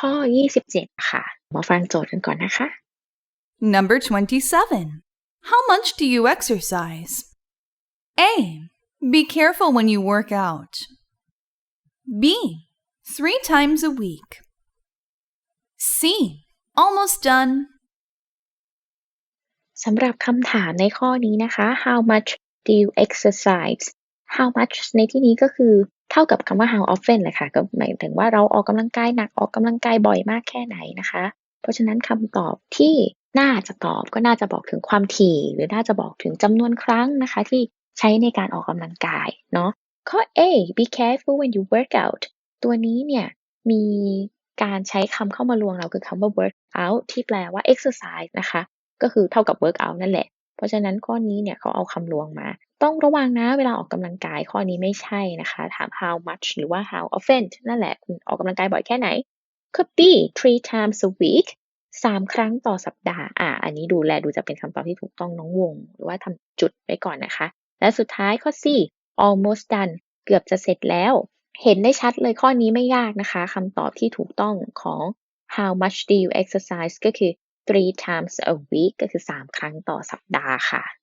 ข้อ 27 ค่ะ มาฟังโจทย์กันก่อนนะคะ Number 27. How much do you exercise? A. Be careful when you work out. B. Three times a week. C. Almost done. สำหรับคำถามในข้อนี้นะคะ how much do you exercise how much ในที่นี้ก็คือ เท่ากับคำว่า how often เลยค่ะ ก็หมายถึงว่าเราออกกำลังกายหนักออกกำลังกายบ่อยมากแค่ไหนนะคะ เพราะฉะนั้นคำตอบที่น่าจะตอบก็น่าจะบอกถึงความถี่ หรือน่าจะบอกถึงจำนวนครั้งนะคะ ที่ใช้ในการออกกำลังกายเนาะข้อ A be careful when you work out ตัวนี้เนี่ยมีการใช้คำเข้ามาลวงเราคือคำว่า work out ที่แปลว่า exercise นะคะ ก็คือเท่ากับ work out นั่นแหละ เพราะฉะนั้นข้อนี้เนี่ยเขาเอาคำลวงมา ต้องระวังนะเวลาออกกำลังกายข้อนี้ไม่ใช่นะคะ ถาม how much หรือว่า how often นั่นแหละคุณออกกำลังกายบ่อยแค่ไหนข้อ B three times a week สามครั้งต่อสัปดาห์ อ่า อันนี้ดูแลดูจะเป็นคำตอบที่ถูกต้องน้องวง หรือว่าทำจุดไปก่อนนะคะ และสุดท้ายข้อ C almost done เกือบจะเสร็จแล้ว เห็นได้ชัดเลยข้อนี้ไม่ยากนะคะคำตอบที่ถูกต้องของ how much do you exercise ก็คือ three times a week ก็คือ3ครั้งต่อสัปดาห์ค่ะ